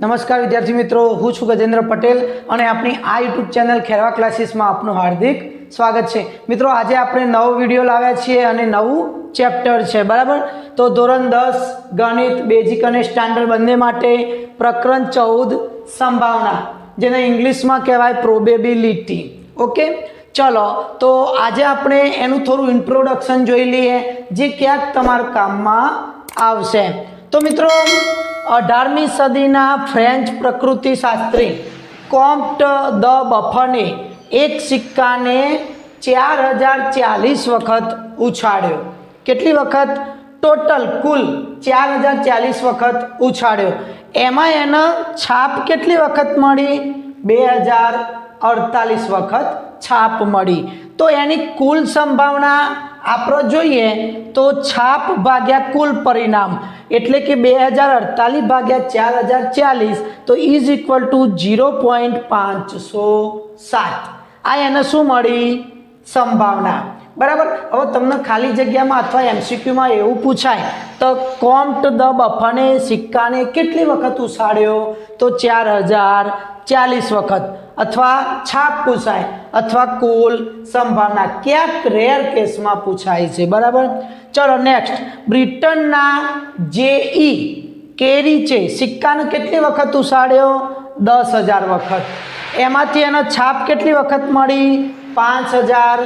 નમસ્કાર વિદ્યાર્થી મિત્રો, હું છું ગજેન્દ્ર પટેલ અને આપણી આ યુટ્યુબ ચેનલ ખેરવા ક્લાસીસમાં આપનું હાર્દિક સ્વાગત છે. મિત્રો, આજે આપણે નવો વીડિયો લાવ્યા છીએ અને નવું ચેપ્ટર છે, બરાબર? તો ધોરણ દસ, ગણિત, બેઝિક અને સ્ટાન્ડર્ડ બંને માટે પ્રકરણ ચૌદ સંભાવના, જેને ઇંગ્લિશમાં કહેવાય પ્રોબેબિલિટી ઓકે? ચલો, તો આજે આપણે એનું થોડું ઇન્ટ્રોડક્શન જોઈ લઈએ, જે ક્યાંક તમારા કામમાં આવશે. તો મિત્રો અઢારમી સદીના ફ્રેન્ચ પ્રકૃતિશાસ્ત્રી કોમ્પ્ટ દ બફને એક સિક્કાને ચાર હજાર ચાલીસ વખત ઉછાળ્યો. કેટલી વખત? ટોટલ કુલ ચાર હજાર ચાલીસ વખત ઉછાળ્યો. એમાં એને છાપ કેટલી વખત મળી? બે હજાર અડતાલીસ વખત છાપ મળી. તો એની કુલ સંભાવના આપણે જોઈએ તો છાપ ભાગ્યા કુલ પરિણામ એટલે કે બે હજાર અડતાલીસ ભાગ્યા ચાર હજાર ચાલીસ તો is equal to zero point પાંચસો સાત. આ એને શું મળી? સંભાવના. બરાબર? હવે તમને ખાલી જગ્યામાં અથવા એમસીક્યુમાં એવું પૂછાય, તો કોમ્પ્ટ દ બફાને સિક્કાને કેટલી વખત ઉછાળ્યો? તો ચાર હજાર ચાલીસ વખત અથવા છાપ પૂછાય અથવા કુલ સંભાવના ક્યાંક રેર કેસમાં પૂછાય છે. બરાબર? ચલો નેક્સ્ટ બ્રિટનના જે ઈ કેરી છે. સિક્કાને કેટલી વખત ઉછાળ્યો? દસ હજાર વખત. એમાંથી એનો છાપ કેટલી વખત મળી? પાંચ હજાર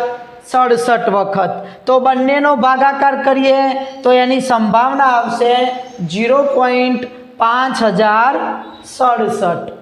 સડસઠ વખત. તો બંનેનો ભાગાકાર કરીએ તો એની સંભાવના આવશે ઝીરો પોઈન્ટ પાંચ હજાર સડસઠ.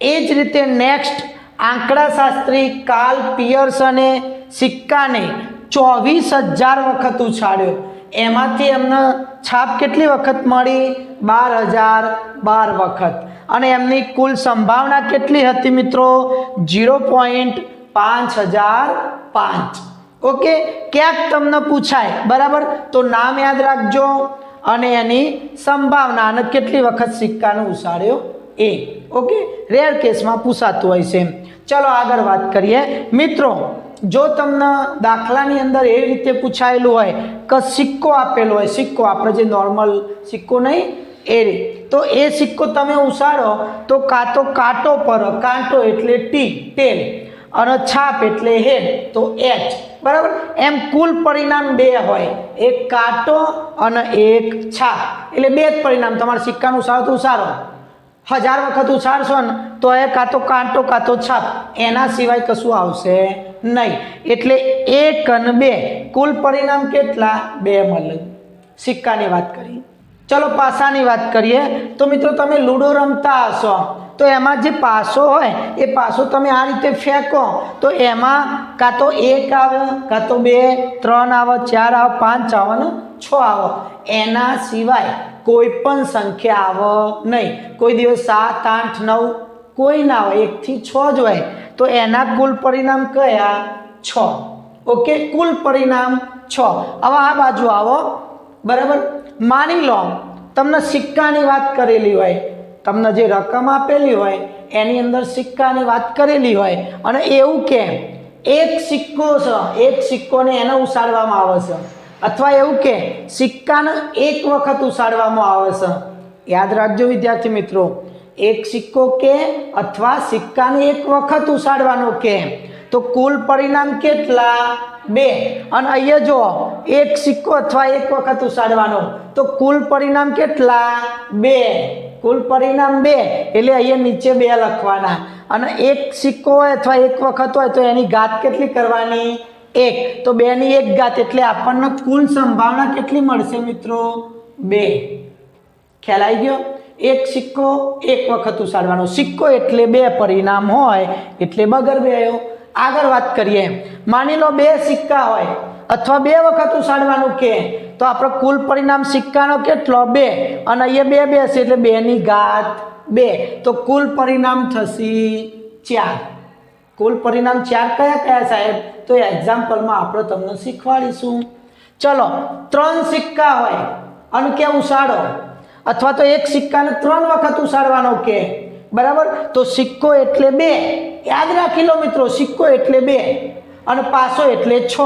એ જ રીતે નેક્સ્ટ આંકડાશાસ્ત્રી કાર્લ પિયર્સને સિક્કાને ચોવીસ હજાર વખત ઉછાળ્યો. એમાંથી એમને છાપ કેટલી વખત મળી? બાર હજાર બાર વખત. અને એમની કુલ સંભાવના કેટલી હતી મિત્રો? ઝીરો પોઈન્ટ પાંચ હજાર પાંચ. ઓકે? ક્યાંક તમને પૂછાય. બરાબર? તો નામ યાદ રાખજો. અને એની સંભાવના અને કેટલી વખત સિક્કાનો ઉછાળ્યો? એ ઓકે? રેર કેસમાં પૂછાતું હોય છે ચલો આગળ વાત કરીએ. મિત્રો, જો તમને દાખલાની અંદર એ રીતે પૂછાયેલું હોય કે સિક્કો આપેલો હોય, સિક્કો આપણે જે નોર્મલ સિક્કો નહીં, એ તો એ સિક્કો તમે ઉછાળો તો કાં તો કાંટો પર, કાંટો એટલે ટી, ટેલ અને છાપ એટલે હેડ. તો એચ બરાબર? એમ કુલ પરિણામ બે હોય. એક કાંટો અને એક છાપ. એટલે બે જ પરિણામ. તમારે સિક્કાનું ઉછાળો તો ઉછાળો. હજાર વખત ઉછાળશો ને, તો એ કાં તો કાંટો, કાં તો છાપ. એના સિવાય કશું આવશે નહીં. એટલે એક અને બે. કુલ પરિણામ કેટલા? બે મળે સિક્કાની વાત કરી. ચલો પાસાની વાત કરીએ. તો મિત્રો, તમે લૂડો રમતા હશો. તો એમાં જે પાસો હોય, એ પાસો તમે આ રીતે ફેંકો. તો એમાં કાં તો એક આવે, કાં તો બે, ત્રણ આવે, ચાર આવે, પાંચ આવે ને છ આવે. એના સિવાય કોઈ પણ સંખ્યા આવે નહીં. કોઈ દિવસ સાત, આઠ, નવ, કોઈ ના હોય, એકથી છ જ હોય. તો એના કુલ પરિણામ કયા? છ. ઓકે, કુલ પરિણામ છ. હવે આ બાજુ આવો. બરાબર? માની લો, તમને સિક્કાની વાત કરેલી હોય. તમને જે રકમ આપેલી હોય, એની અંદર સિક્કાની વાત કરેલી હોય, અને એવું કે એક સિક્કો છે, એક સિક્કોને એને ઉછાળવામાં આવે છે. અથવા એવું કે, સિક્કાને એક વખત ઉછાળવામાં આવે છે. યાદ રાખજો વિદ્યાર્થી મિત્રો, એક સિક્કો કે અથવા સિક્કાને એક વખત ઉછાળવાનો કે, તો કુલ પરિણામ કેટલા? બે. અને અહીંયા જો, એક સિક્કો અથવા એક વખત ઉછાળવાનો તો કુલ પરિણામ કેટલા? બે. કુલ પરિણામ બે, એટલે અહીંયા નીચે બે લખવાના. અને એક સિક્કો હોય અથવા એક વખત હોય તો એની ઘાત કેટલી કરવાની? એક. તો બેની એક ઘાત એટલે આપણને કુલ સંભાવના કેટલી મળશે મિત્રો? બે. ખ્યાલ આવી ગયો? એક સિક્કો, એક વખત ઉછાળવાનો. સિક્કો એટલે બે પરિણામ હોય, એટલે બગર આવ્યો. આગળ વાત કરીએ. માની લો બે સિક્કા હોય, અથવા બે વખત ઉછાળવાનું કે તો આપણો કુલ પરિણામ સિક્કાનો કેટલો? બે. અને અહીંયા બે બે હશે એટલે બેની ઘાત બે. તો કુલ પરિણામ થશે ચાર. કુલ પરિણામ ચાર કયા કયા સાહેબ? તો એ એક્ઝામ્પલમાં આપણે તમને શીખવાડીશું. ચલો, ત્રણ સિક્કા હોય, અને કે ઉછાળો? અથવા તો એક સિક્કાને ત્રણ વખત ઉછાળવાનો કે? બરાબર? તો સિક્કો એટલે બે. યાદ રાખી લો મિત્રો, સિક્કો એટલે બે. અને પાસો એટલે છ.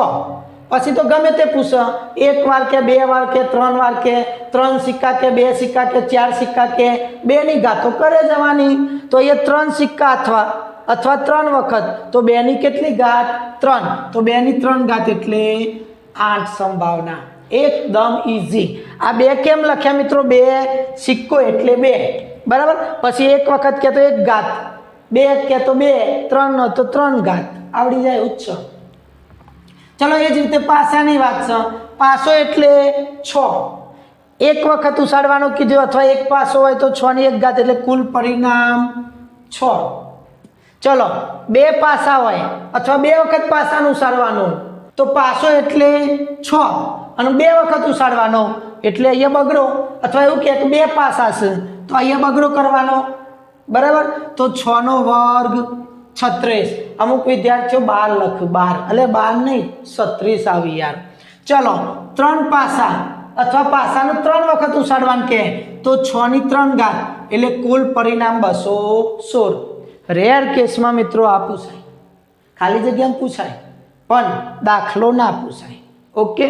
પછી તો ગમે તે પૂછો. એક વાર કે બે વાર કે ત્રણ વાર કે ત્રણ સિક્કા કે બે સિક્કા કે ચાર સિક્કા કે બેની ગાતો કરે જવાની. તો એ ત્રણ સિક્કા અથવા અથવા ત્રણ વખત, તો બેની કેટલી ગાંઠ? ત્રણ. તો બેની ત્રણ ગાંઠ એટલે આઠ સંભાવના. એકદમ ઇઝી આ બે કેમ લખ્યા મિત્રો? બે સિક્કો એટલે બે. બરાબર? પછી એક વખત કે તો એક ગાત બે કે તો બે. ત્રણ તો ત્રણ ગાત આવડી જાય ઉચ્ચ. ચલો એ જ રીતે પાસાની વાત છે. પાસો એટલે છ. એક વખત ઉછાળવાનું કીધું અથવા એક પાસો હોય તો છની એક ઘાત એટલે કુલ પરિણામ છ. ચલો, બે પાસા હોય અથવા બે વખત પાસાનું ઉછાળવાનું તો પાસો એટલે છ. અને બે વખત ઉસાડવાનો એટલે અહીંયા બગડો અથવા એવું કહે કે બે પાસા છે તો અહીંયા બગડો કરવાનો. બરાબર? તો છનો વર્ગ છત્રીસ. અમુક વિદ્યાર્થીઓ બાર લખ્યું, બાર. એટલે બાર નહીં, છત્રીસ આવી યાર. ચલો, ત્રણ પાસા અથવા પાસાનું ત્રણ વખત ઉસાડવાનું કહે તો છ ની ત્રણ ઘાત, એટલે કુલ પરિણામ બસો સોળ. રેર કેસમાં મિત્રો આ પૂછાય. ખાલી જગ્યામાં પૂછાય, પણ દાખલો ના પૂછાય. ઓકે?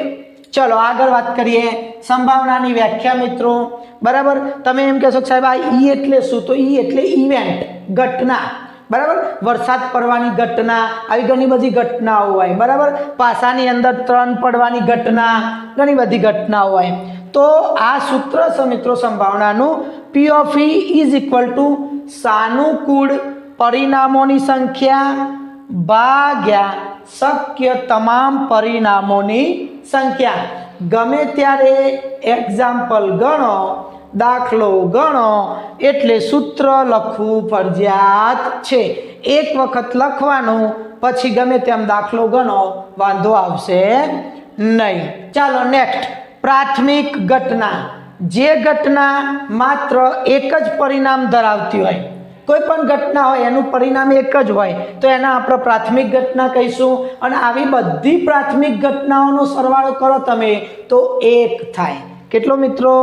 ચલો, આગળ વાત કરીએ સંભાવનાની વ્યાખ્યા મિત્રો. બરાબર? તમે એમ કહેશો સાહેબ, આ ઈ એટલે શું? તો ઈ એટલે ઇવેન્ટ ઘટના. બરાબર? વરસાદ પડવાની ઘટના, આવી ઘણી બધી ઘટનાઓ હોય. બરાબર? પાસાની અંદર ત્રણ પડવાની ઘટના, ઘણી બધી ઘટનાઓ હોય. તો આ સૂત્ર મિત્રો સંભાવનાનું P of is equal to સાનુકૂળ પરિણામોની સંખ્યા ભાગ્યા શક્ય તમામ પરિણામોની સંખ્યા. ગમે ત્યારે એક્ઝામ્પલ ગણો દાખલો ગણો એટલે સૂત્ર લખવું ફરજિયાત છે. એક વખત લખવાનું, પછી ગમે તેમ દાખલો ગણો, વાંધો આવશે નહીં. ચાલો નેક્સ્ટ પ્રાથમિક ઘટના. જે ઘટના માત્ર એક જ પરિણામ ધરાવતી હોય, કોઈ પણ ઘટના હોય, એનું પરિણામ એક જ હોય, તો એના આપણે પ્રાથમિક ઘટના કહીશું અને આવી બધી પ્રાથમિક ઘટનાઓનો સરવાળો કરો તમે, તો એક થાય. કેટલો મિત્રો?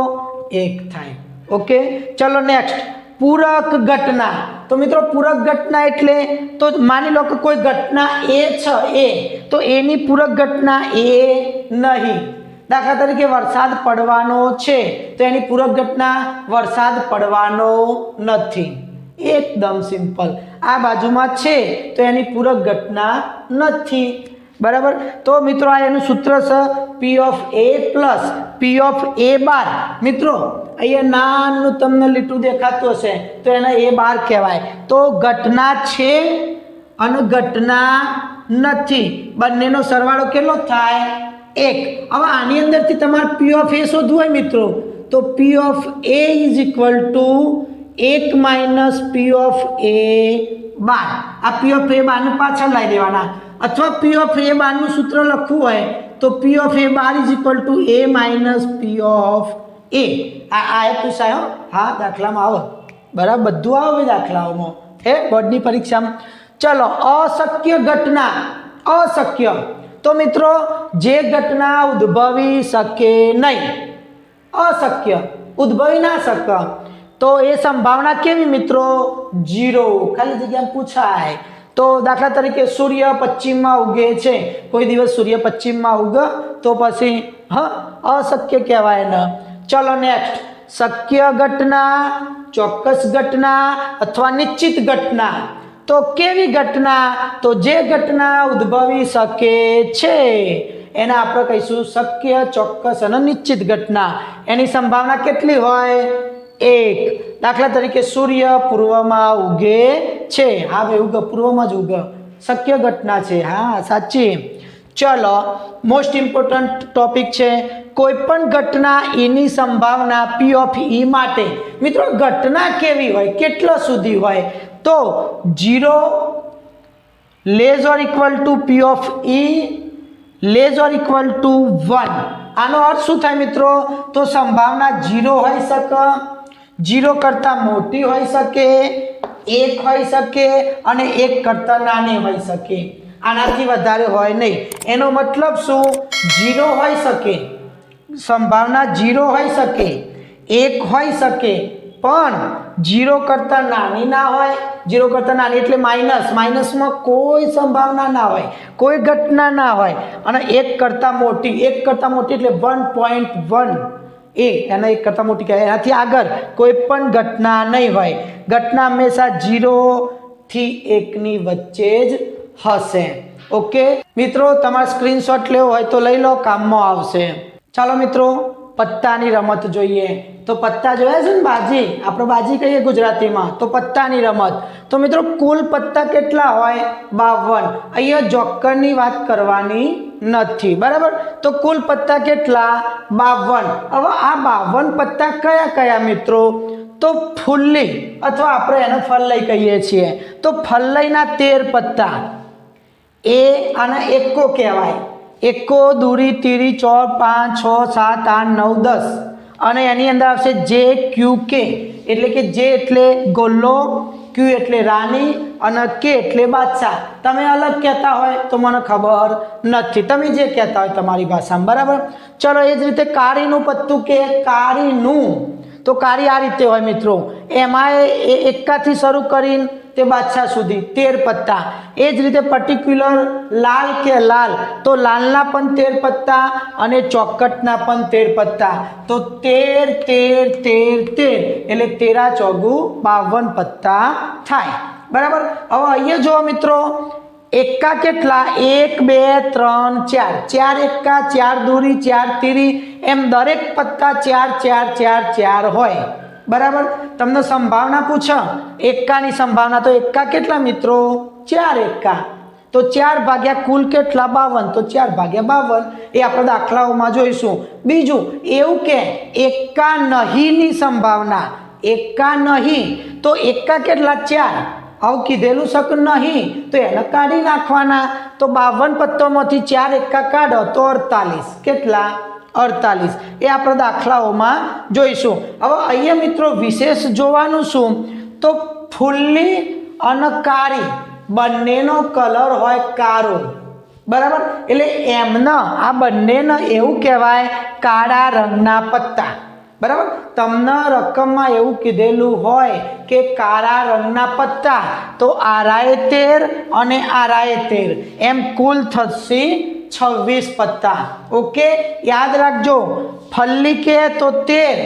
એક થાય. ઓકે ચલો નેક્સ્ટ પૂરક ઘટના. તો મિત્રો, પૂરક ઘટના એટલે તો માની લો કે કોઈ ઘટના એ છે, એ, તો એની પૂરક ઘટના એ નહીં. દાખલા તરીકે વરસાદ પડવાનો છે, તો એની પૂરક ઘટના વરસાદ પડવાનો નથી. એકદમ સિમ્પલ આ બાજુમાં છે, તો એની પૂરક ઘટના નથી. બરાબર? તો મિત્રો, આ એનું સૂત્ર છે P of A plus P of A bar. મિત્રો, અહીંયા નાનું તમને લીટું દેખાતું હશે, તો એને એ બાર કહેવાય. તો ઘટના છે અને ઘટના નથી. બંનેનો સરવાળો કેટલો થાય? એક. હવે આની અંદરથી તમારે પી ઓફ એ શોધવું હોય મિત્રો. તો P of A is equal to એક minus P of A bar. આ પી ઓફ એ બારને પાછળ લાવી દેવાના. અથવા પી ઓફ એ બારનું સૂત્ર લખવું હોય તો P of A bar is equal to A minus P of A આ આ એ પૂછાય હો હા દાખલામાં આવો બરાબર બધું આવે દાખલાઓમાં હે બોર્ડની પરીક્ષામાં ચલો અશક્ય ઘટના અશક્ય તો મિત્રો જે ઘટના ઉદ્ભવી શકે નહીં અશક્ય ઉદ્ભવી ના શકે તો એ સંભાવના કેવી મિત્રો જીરો ખાલી જગ્યા પૂછાય તો દાખલા તરીકે સૂર્ય પશ્ચિમમાં ઉગે છે. કોઈ દિવસ સૂર્ય પશ્ચિમમાં ઉગ, તો પછી, હ, અશક્ય કહેવાય ન ચલો નેક્સ્ટ શક્ય ઘટના, ચોક્કસ ઘટના અથવા નિશ્ચિત ઘટના. તો કેવી ઘટના? તો જે ઘટના ઉદ્ભવી શકે છે. એને આપણે કહીશું શક્ય, ચોક્કસ અને નિશ્ચિત ઘટના. એની સંભાવના કેટલી હોય? એક. દાખલા તરીકે સૂર્ય પૂર્વમાં ઉગે છે. હા, ભાઈ, ઉગ, પૂર્વમાં જ ઉગ. શક્ય ઘટના છે. હા, સાચી. ચલો મોસ્ટ ઇમ્પોર્ટન્ટ ટોપિક છે. કોઈ પણ ઘટના એની સંભાવના પી ઓફ ઈ માટે. મિત્રો, ઘટના કેવી હોય? કેટલા સુધી હોય? તો zero less or equal to P of E less or equal to one આનો અર્થ શું થાય મિત્રો? તો સંભાવના જીરો હોઈ શકે. જીરો કરતાં મોટી હોઈ શકે, એક હોઈ શકે અને એક કરતાં નાની હોઈ શકે. આનાથી વધારે હોય નહીં. એનો મતલબ શું? જીરો હોઈ શકે, સંભાવના જીરો હોઈ શકે, એક હોઈ શકે, પણ જીરો કરતાં નાની ના હોય, જીરો કરતાં નાની એટલે માઇનસ. માઇનસમાં કોઈ સંભાવના ના હોય, કોઈ ઘટના ના હોય. અને એક કરતાં મોટી, એક કરતાં મોટી એટલે વન પોઈન્ટ વન એ એના એક કરતાં મોટી કહેવાય. એનાથી આગળ કોઈ પણ ઘટના નહીં હોય. ઘટના હંમેશા જીરોથી એકની વચ્ચે જ હશે. ઓકે? મિત્રો, તમારે સ્ક્રીનશોટ લેવો હોય તો લઈ લો, કામમાં આવશે. ચાલો મિત્રો પત્તાની રમત જોઈએ. તો પત્તા જોયા છે ને બાજી? આપણે બાજી કહીએ ગુજરાતીમાં. તો પત્તાની રમત. તો મિત્રો, કુલ પત્તા કેટલા હોય? બાવન. અહીંયા જોકરની વાત કરવાની નથી. બરાબર? તો કુલ પત્તા કેટલા? બાવન. હવે આ બાવન પત્તા કયા કયા મિત્રો? તો ફુલ્લી, અથવા આપણે એને ફલ્લઈ કહીએ છીએ. તો ફલ્લઈના તેર પત્તા. એ આને એકો કહેવાય. એકો દૂરી તીરી ચોર પાંચ છ સાત આઠ નવ દસ. અને એની અંદર આવશે જે ક્યુ કે. એટલે કે જે એટલે ગોલ્લો, ક્યુ એટલે રાની અને કે એટલે બાદશાહ. તમે અલગ કહેતા હોય તો મને ખબર નથી. તમે જે કહેતા હોય તમારી ભાષામાં, બરાબર? ચલો એ જ રીતે કાળીનું પત્તું કે કાળીનું તો કાળી આ રીતે હોય મિત્રો. એમાં એકાથી શરૂ કરીને તે બાદશાહ સુધી, તેર પત્તા. એ જ રીતે પર્ટિક્યુલર લાલ કે લાલ, તો લાલના પણ તેર પત્તા અને ચોકટના પણ તેર પત્તા. તો તેર તેર તેર તેર, એટલે તેરા ચોગુ બાવન પત્તા થાય. બરાબર? હવે અહીંયા જુઓ મિત્રો, એકા કેટલા? એક, બે, ત્રણ, ચાર. ચાર એકા, ચાર દૂરી, ચાર તીરી, એમ દરેક પત્તા ચાર ચાર ચાર ચાર હોય. બરાબર? તમને સંભાવના પૂછો. એકાની સંભાવના તો એકા કેટલા મિત્રો? ચાર એકા. તો ચાર ભાગ્યા કુલ કેટલા? બાવન. તો ચાર ભાગ્યા બાવન. એ આપણે દાખલાઓમાં જોઈશું. બીજું, એવું કે એકા નહીંની સંભાવના. એકા નહીં. તો એકા કેટલા? ચાર. આવું કીધેલું શક નહીં. તો એને કાઢી નાખવાના. તો બાવન પત્તોમાંથી ચાર એકા કાઢો તો અડતાલીસ. કેટલા? અડતાલીસ. એ આપણે દાખલાઓમાં જોઈશું. હવે અહીંયા મિત્રો વિશેષ જોવાનું શું? તો ફૂલ્લી અને કાળી બંનેનો કલર હોય કાળો. બરાબર? એટલે એમના, આ બંનેને એવું કહેવાય કાળા રંગના પત્તા. બરાબર? તમને રકમમાં એવું કીધેલું હોય કે કાળા રંગના પત્તા, તો આરાએ તેર અને આરાએ તેર એમ કુલ થશે છવ્વીસ પત્તા ઓકે યાદ રાખજો ફલ્લી કે તો તેર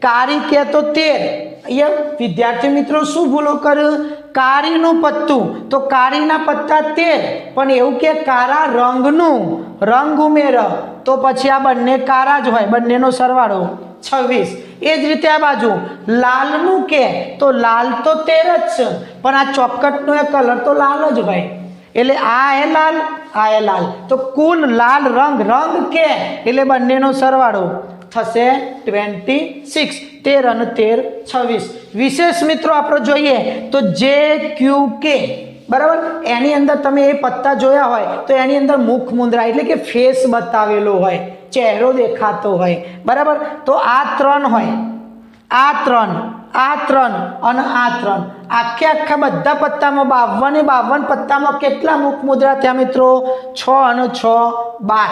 કાળી કે તો તેર અહીંયા વિદ્યાર્થી મિત્રો શું ભૂલો કર્યું કાળીનું પત્તું તો કાળીના પત્તા તેર પણ એવું કે કાળા રંગનું રંગ ઉમેર તો પછી આ બંને કાળા જ હોય બંનેનો સરવાળો છવ્વીસ એ જ રીતે આ બાજુ લાલનું કે તો લાલ તો તેર જ છે પણ આ ચોકટનો એ કલર તો લાલ જ હોય એટલે આ એ લાલ, આ એ લાલ. તો કુલ લાલ રંગ રંગ કે? એટલે બંનેનો સરવાળો થશે ટ્વેન્ટી સિક્સ તેર અને તેર, છવ્વીસ. વિશેષ મિત્રો આપણે જોઈએ તો જે ક્યુ કે બરાબર? એની અંદર તમે એ પત્તા જોયા હોય તો એની અંદર મુખ મુદ્રા એટલે કે ફેસ બતાવેલો હોય, ચહેરો દેખાતો હોય. બરાબર? તો આ ત્રણ હોય. આ ત્રણ આ ત્રણ અને આ ત્રણ. આખે આખા બધા પત્તામાં બાવને બાવન પત્તામાં કેટલા મુખ મુદ્રા ત્યાં મિત્રો? છ અને છ, બાર.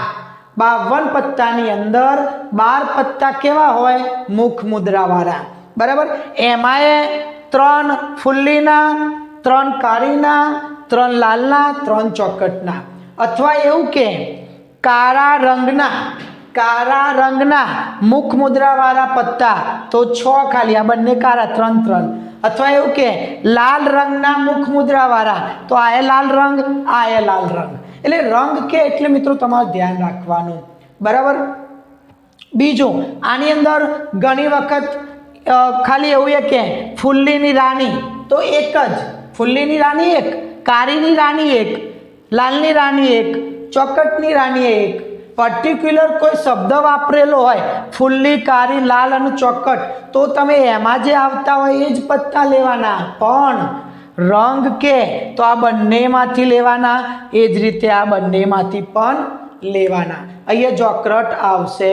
બાવન પત્તાની અંદર બાર પત્તા કેવા હોય? મુખ મુદ્રાવાળા. બરાબર? એમાંય ત્રણ ફુલ્લીના, ત્રણ કાળીના, ત્રણ લાલના, ત્રણ ચોકટના. અથવા એવું કે, કાળા રંગના કાળા રંગના મુખ મુદ્રાવાળા પત્તા. તો છ ખાલી, આ બંને કાળા, ત્રણ ત્રણ. અથવા એવું કે લાલ રંગના મુખ મુદ્રાવાળા, તો આ એ લાલ રંગ, આ એ લાલ રંગ. એટલે રંગ કે એટલે મિત્રો તમારે ધ્યાન રાખવાનું. બરાબર? બીજું, આની અંદર ઘણી વખત ખાલી એવું એ કે ફુલ્લીની રાણી, તો એક જ. ફુલ્લીની રાણી એક કાળીની રાણી એક, લાલની રાણી એક, ચોકટની રાણી એક પર્ટિક્યુલર કોઈ શબ્દ વાપરેલો હોય, ફુલ્લી, કાળી, લાલ અને ચોકટ તો તમે એમાં જે આવતા હોય એ જ પત્તા લેવાના. પણ રંગ કે, તો આ બંનેમાંથી લેવાના, એ જ રીતે આ બંનેમાંથી પણ લેવાના. અહીંયા જોકરટ આવશે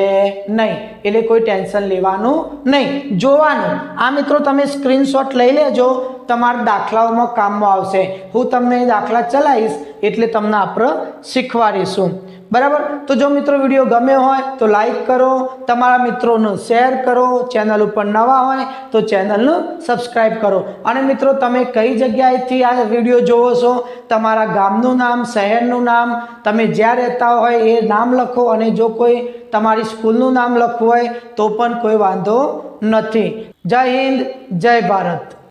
નહીં, એટલે કોઈ ટેન્શન લેવાનું નહીં. જોવાનું. આ મિત્રો તમે સ્ક્રીનશોટ લઈ લેજો. તમારા દાખલાઓમાં કામમાં આવશે. હું તમને એ દાખલા ચલાવીશ એટલે તમને આપણે શીખવાડીશું. બરાબર? તો જો મિત્રો વીડિયો ગમ્યો હોય તો લાઈક કરો, તમારા મિત્રોને શેર કરો, ચેનલ ઉપર નવા હોય તો ચેનલનું સબસ્ક્રાઈબ કરો. અને મિત્રો તમે કઈ જગ્યાએથી આ વીડિયો જોવો છો? તમારા ગામનું નામ, શહેરનું નામ, તમે જ્યાં રહેતા હોય એ નામ લખો અને જો કોઈ તમારી સ્કૂલનું નામ લખવું હોય તો પણ કોઈ વાંધો નથી. જય હિન્દ, જય ભારત.